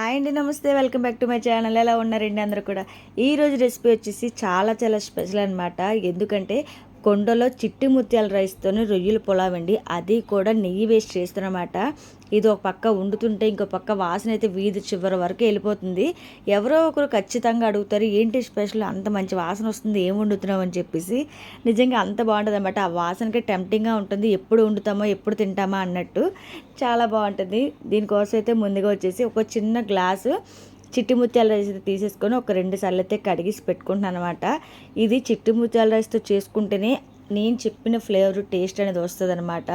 Hi అండి నమస్తే. Welcome back to my channel. ఎలా ఉన్నారండి అందరూ కూడా? ఈరోజు రెసిపీ వచ్చేసి చాలా చాలా స్పెషల్ అనమాట ఎందుకంటే కొండలో చిట్టి ముత్యాల రైస్తోనే రొయ్యల పులావ్ అండి. అది కూడా నెయ్యి వేస్ట్ చేస్తున్నమాట. ఇది ఒక పక్క వండుతుంటే ఇంకో పక్క వాసన అయితే వీధి చివరి వరకు వెళ్ళిపోతుంది. ఎవరో ఒకరు ఖచ్చితంగా అడుగుతారు ఏంటి స్పెషల్? అంత మంచి వాసన వస్తుంది ఏం వండుతున్నావు? అని చెప్పేసి. నిజంగా అంత బాగుంటుంది అనమాట ఆ వాసనకి టెంప్టింగ్గా ఉంటుంది. ఎప్పుడు వండుతామో ఎప్పుడు తింటామా అన్నట్టు. చాలా బాగుంటుంది. దీనికోసం అయితే ముందుగా వచ్చేసి ఒక చిన్న గ్లాసు చిట్టి ముత్యాల రైస్ అయితే తీసేసుకొని ఒక రెండు సార్లు అయితే కడిగేసి పెట్టుకుంటున్నాను అనమాట ఇది చిట్టి ముత్యాల రైస్తో చేసుకుంటేనే నేను చెప్పిన ఫ్లేవర్ టేస్ట్ అనేది వస్తుంది అనమాట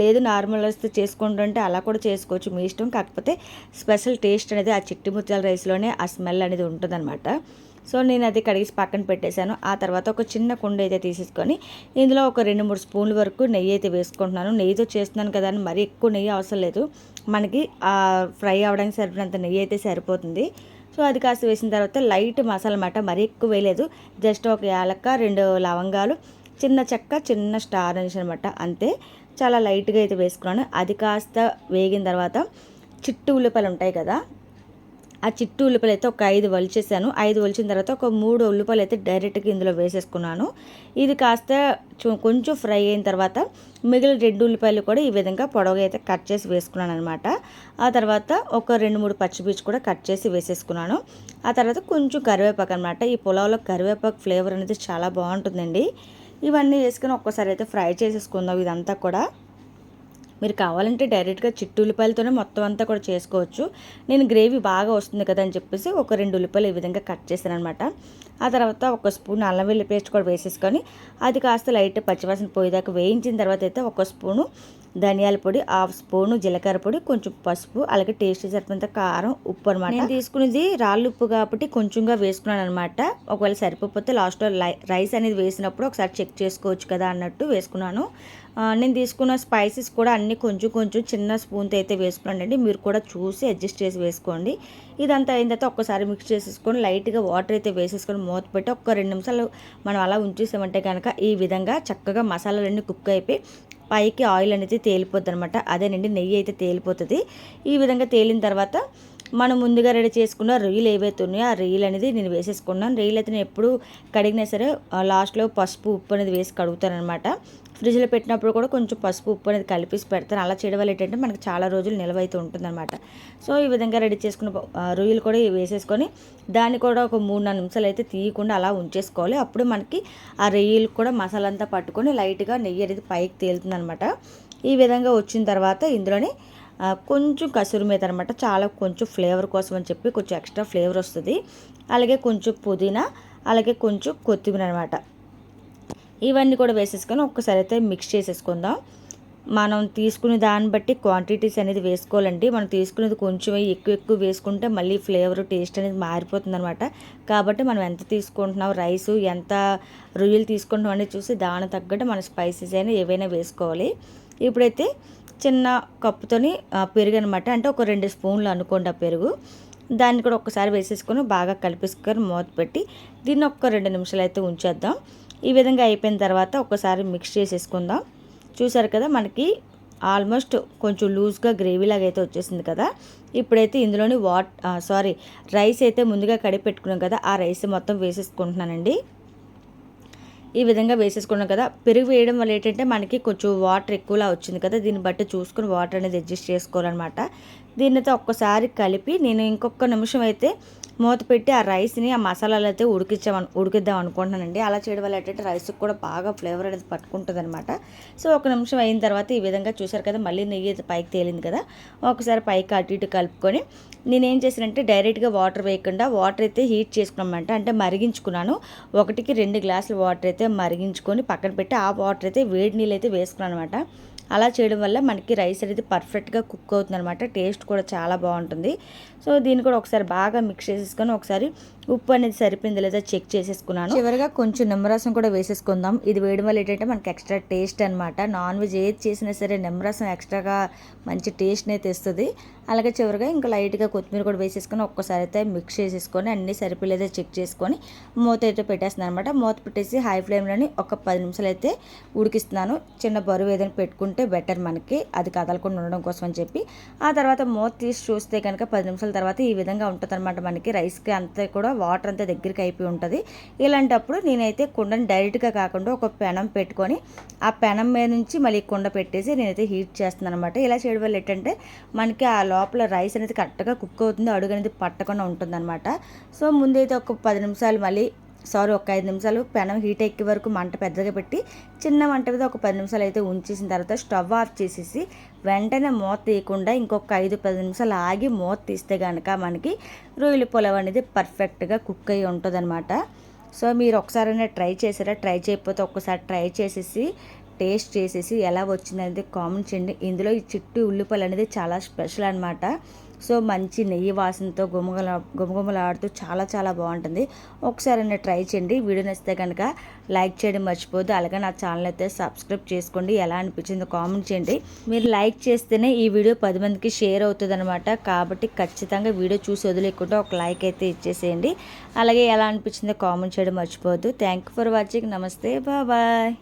లేదు నార్మల్ రైస్తో చేసుకుంటుంటే అలా కూడా చేసుకోవచ్చు మీ ఇష్టం. కాకపోతే స్పెషల్ టేస్ట్ అనేది ఆ చిట్టి ముత్యాల రైస్లోనే ఆ స్మెల్ అనేది ఉంటుందన్నమాట. సో నేను అది కడిగేసి పక్కన పెట్టేశాను. ఆ తర్వాత ఒక చిన్న కుండ అయితే తీసేసుకొని ఇందులో ఒక రెండు మూడు స్పూన్ల వరకు నెయ్యి అయితే వేసుకుంటున్నాను. నెయ్యితో చేస్తున్నాను కదా అని మరీ ఎక్కువ నెయ్యి అవసరం లేదు. మనకి ఆ ఫ్రై అవ్వడానికి సరిపడినంత నెయ్యి అయితే సరిపోతుంది. సో అది కాస్త వేసిన తర్వాత లైట్ మసాలా అన్నమాట మరీ ఎక్కువ వేయలేదు. జస్ట్ ఒక యాలక్క రెండు లవంగాలు చిన్న చెక్క చిన్న స్టార్ అనేసి అనమాట అంతే. చాలా లైట్గా అయితే వేసుకున్నాను. అది కాస్త వేగిన తర్వాత చిట్టు ఉల్లిపాయలు ఉంటాయి కదా ఆ చిట్టు ఉల్లిపాయలు అయితే ఒక ఐదు వలిచేసాను. ఐదు వలిచిన తర్వాత ఒక మూడు ఉల్లిపాయలు అయితే డైరెక్ట్గా ఇందులో వేసేసుకున్నాను. ఇది కాస్త కొంచెం ఫ్రై అయిన తర్వాత మిగిలిన రెండు ఉల్లిపాయలు కూడా ఈ విధంగా పొడవుగా అయితే కట్ చేసి వేసుకున్నాను అనమాట ఆ తర్వాత ఒక రెండు మూడు పచ్చిమిర్చి కూడా కట్ చేసి వేసేసుకున్నాను. ఆ తర్వాత కొంచెం కరివేపాకు అనమాట ఈ పొలంలో కరివేపాకు ఫ్లేవర్ అనేది చాలా బాగుంటుందండి. ఇవన్నీ వేసుకొని ఒక్కసారి అయితే ఫ్రై చేసేసుకుందాం ఇదంతా కూడా. మీరు కావాలంటే డైరెక్ట్గా చిట్టు ఉల్లిపాయలతోనే మొత్తం అంతా కూడా చేసుకోవచ్చు. నేను గ్రేవీ బాగా వస్తుంది కదా అని చెప్పేసి ఒక రెండు ఉల్లిపాయలు ఈ విధంగా కట్ చేశాను అనమాట ఆ తర్వాత ఒక స్పూన్ అల్లం వెల్లి పేస్ట్ కూడా వేసేసుకొని అది కాస్త లైట్ పచ్చివాసన పోయేదాకా వేయించిన తర్వాత అయితే ఒక స్పూను ధనియాల పొడి హాఫ్ స్పూను జీలకర్ర పొడి కొంచెం పసుపు అలాగే టేస్ట్ సరిపోయినంత కారం ఉప్పు అనమాట నేను తీసుకునేది రాళ్ళు ఉప్పు కాబట్టి కొంచెంగా వేసుకున్నాను అనమాట ఒకవేళ సరిపోతే లాస్ట్లో రైస్ అనేది వేసినప్పుడు ఒకసారి చెక్ చేసుకోవచ్చు కదా అన్నట్టు వేసుకున్నాను. నేను తీసుకున్న స్పైసెస్ కూడా అన్ని కొంచెం కొంచెం చిన్న స్పూన్తో అయితే వేసుకున్నానండి. మీరు కూడా చూసి అడ్జస్ట్ చేసి వేసుకోండి. ఇదంతా అయిన తర్వాత ఒక్కసారి మిక్స్ చేసేసుకొని లైట్గా వాటర్ అయితే వేసేసుకొని మూత పెట్టి ఒక రెండు నిమిషాలు మనం అలా ఉంచేసామంటే కనుక ఈ విధంగా చక్కగా మసాలాలన్నీ కుక్ అయిపోయి పైకి ఆయిల్ అనేది తేలిపోద్ది అనమాట అదేనండి నెయ్యి అయితే తేలిపోతుంది. ఈ విధంగా తేలిన తర్వాత మనం ముందుగా రెడీ చేసుకున్న రొయ్యలు ఏవైతే ఉన్నాయో ఆ రొయ్యలు అనేది నేను వేసేసుకున్నాను. రొయ్యలు అయితే నేను ఎప్పుడు కడిగినా సరే లాస్ట్లో పసుపు ఉప్పు అనేది వేసి కడుగుతాను అనమాట ఫ్రిడ్జ్లో పెట్టినప్పుడు కూడా కొంచెం పసుపు ఉప్పు అనేది కలిపేసి పెడతాను. అలా చేయడం వల్ల ఏంటంటే మనకి చాలా రోజులు నిల్వ అయితే ఉంటుందన్నమాట. సో ఈ విధంగా రెడీ చేసుకున్న రొయ్యలు కూడా వేసేసుకొని దాన్ని కూడా ఒక మూడు నాలుగు నిమిషాలు అయితే తీయకుండా అలా ఉంచేసుకోవాలి. అప్పుడు మనకి ఆ రొయ్యలు కూడా మసాలా అంతా పట్టుకొని లైట్గా నెయ్యి అనేది పైకి తేలుతుంది ఈ విధంగా వచ్చిన తర్వాత ఇందులోనే కొంచెం కసూరి మీద అనమాట చాలా కొంచెం ఫ్లేవర్ కోసం అని చెప్పి కొంచెం ఎక్స్ట్రా ఫ్లేవర్ వస్తుంది. అలాగే కొంచెం పుదీనా అలాగే కొంచెం కొత్తిమీర అనమాట ఇవన్నీ కూడా వేసేసుకొని ఒక్కసారి అయితే మిక్స్ చేసేసుకుందాం. మనం తీసుకునే దాన్ని బట్టి క్వాంటిటీస్ అనేది వేసుకోవాలండి. మనం తీసుకునేది కొంచెం ఎక్కువ ఎక్కువ వేసుకుంటే మళ్ళీ ఫ్లేవర్ టేస్ట్ అనేది మారిపోతుందనమాట కాబట్టి మనం ఎంత తీసుకుంటున్నాం రైస్ ఎంత రొయ్యలు తీసుకుంటున్నాం అనేది చూసి దాని తగ్గట్టు మన స్పైసెస్ అయినా ఏవైనా వేసుకోవాలి. ఇప్పుడైతే చిన్న కప్పుతోని పెరుగు అనమాట అంటే ఒక రెండు స్పూన్లు అనుకోండి ఆ పెరుగు. దాన్ని కూడా ఒకసారి వేసేసుకొని బాగా కలిపేసుకొని మూత పెట్టి దీన్ని ఒక్క రెండు నిమిషాలు అయితే ఉంచేద్దాం. ఈ విధంగా అయిపోయిన తర్వాత ఒకసారి మిక్స్ చేసేసుకుందాం. చూసారు కదా మనకి ఆల్మోస్ట్ కొంచెం లూజ్గా గ్రేవీ లాగా అయితే వచ్చేసింది కదా. ఇప్పుడైతే ఇందులోని వాట్ సారీ రైస్ అయితే ముందుగా కడిగి పెట్టుకున్నాం కదా ఆ రైస్ మొత్తం వేసేసుకుంటున్నానండి. ఈ విధంగా వేసేసుకున్నాం కదా. పెరుగు వేయడం వల్ల ఏంటంటే మనకి కొంచెం వాటర్ ఎక్కువలా వచ్చింది కదా. దీన్ని బట్టి చూసుకుని వాటర్ అనేది అడ్జస్ట్ చేసుకోవాలన్నమాట. దీన్నైతే ఒక్కసారి కలిపి నేను ఇంకొక నిమిషం అయితే మూత పెట్టి ఆ రైస్ని ఆ మసాలాలు అయితే ఉడికించాం ఉడికిద్దాం అనుకుంటున్నానండి. అలా చేయడం వల్ల ఏంటంటే రైస్కి కూడా బాగా ఫ్లేవర్ అనేది పట్టుకుంటుంది అనమాట సో ఒక నిమిషం అయిన తర్వాత ఈ విధంగా చూసారు కదా మళ్ళీ నెయ్యి అయితే పైకి తేలింది కదా. ఒకసారి పైకి అటు ఇటు కలుపుకొని నేనేం చేశానంటే డైరెక్ట్గా వాటర్ వేయకుండా వాటర్ అయితే హీట్ చేసుకున్నామంట. అంటే మరిగించుకున్నాను. ఒకటికి రెండు గ్లాసులు వాటర్ అయితే మరిగించుకొని పక్కన పెట్టి ఆ వాటర్ అయితే వేడి నీళ్ళు అయితే వేసుకున్నాను అనమాట అలా చేయడం వల్ల మనకి రైస్ అనేది పర్ఫెక్ట్గా కుక్ అవుతుంది అనమాట టేస్ట్ కూడా చాలా బాగుంటుంది. సో దీన్ని కూడా ఒకసారి బాగా మిక్స్ చేసేసుకొని ఒకసారి ఉప్పు అనేది సరిపోయింది లేదా చెక్ చేసేసుకున్నాను. చివరిగా కొంచెం నిమ్మరసం కూడా వేసేసుకుందాం. ఇది వేయడం వల్ల ఏంటంటే మనకి ఎక్స్ట్రా టేస్ట్ అనమాట నాన్ వెజ్ ఏది చేసినా సరే నిమ్మరసం ఎక్స్ట్రాగా మంచి టేస్ట్ని అయితే ఇస్తుంది అలాగే చివరిగా ఇంకా లైట్గా కొత్తిమీర కూడా వేసేసుకొని ఒక్కసారి అయితే మిక్స్ చేసేసుకొని అన్నీ సరిపోలేదో చెక్ చేసుకొని మూత అయితే పెట్టేస్తున్నాను అనమాట మూత పెట్టేసి హై ఫ్లేమ్లోని ఒక పది నిమిషాలు అయితే ఉడికిస్తున్నాను. చిన్న బరువు ఏదైనా పెట్టుకుంటే బెటర్ మనకి. అది కదలకుండా ఉండడం కోసం అని చెప్పి. ఆ తర్వాత మూత తీసి చూస్తే కనుక పది నిమిషాల తర్వాత ఈ విధంగా ఉంటుంది అనమాట మనకి. రైస్కి అంతా కూడా వాటర్ అంతా దగ్గరికి అయిపోయి ఉంటుంది. ఇలాంటప్పుడు నేనైతే కుండని డైరెక్ట్గా కాకుండా ఒక పెనం పెట్టుకొని ఆ పెనం మీద నుంచి మళ్ళీ కుండ పెట్టేసి నేనైతే హీట్ చేస్తున్నాను అనమాట ఇలా చేయడం వల్ల ఏంటంటే మనకి ఆ లోపల రైస్ అనేది కరెక్ట్గా కుక్ అవుతుంది అడుగు అనేది పట్టకుండా ఉంటుందన్నమాట. సో ముందైతే ఒక పది నిమిషాలు మళ్ళీ సారీ ఒక ఐదు నిమిషాలు పెనం హీట్ ఎక్కే వరకు మంట పెద్దగా పెట్టి చిన్న మంట మీద ఒక పది నిమిషాలు అయితే ఉంచేసిన తర్వాత స్టవ్ ఆఫ్ చేసేసి వెంటనే మూత తీయకుండా ఇంకొక ఐదు పది నిమిషాలు ఆగి మూత తీస్తే కనుక మనకి రొయ్యల పులావ్ అనేది పర్ఫెక్ట్గా కుక్ అయ్యి ఉంటుందన్నమాట. సో మీరు ఒకసారైనా ట్రై చేసారా ట్రై చేయకపోతే ఒక్కసారి ట్రై చేసేసి టేస్ట్ చేసేసి ఎలా వచ్చిందనేది కామెంట్ చేయండి. ఇందులో ఈ చిట్టు ఉల్లిపాయలు అనేది చాలా స్పెషల్ అనమాట సో మంచి నెయ్యి వాసనతో గుమగుల గుమగుమలాడుతూ చాలా చాలా బాగుంటుంది. ఒకసారి నేను ట్రై చేయండి. వీడియో నచ్చితే కనుక లైక్ చేయడం మర్చిపోద్దు అలాగే నా ఛానల్ అయితే సబ్స్క్రైబ్ చేసుకోండి. ఎలా అనిపించిందో కామెంట్ చేయండి. మీరు లైక్ చేస్తేనే ఈ వీడియో పది మందికి షేర్ అవుతుంది అనమాట కాబట్టి ఖచ్చితంగా వీడియో చూసి వదిలేకుండా ఒక లైక్ అయితే ఇచ్చేసేయండి. అలాగే ఎలా అనిపించిందో కామెంట్ చేయడం మర్చిపోవద్దు. Thank you for watching. నమస్తే. బాయ్.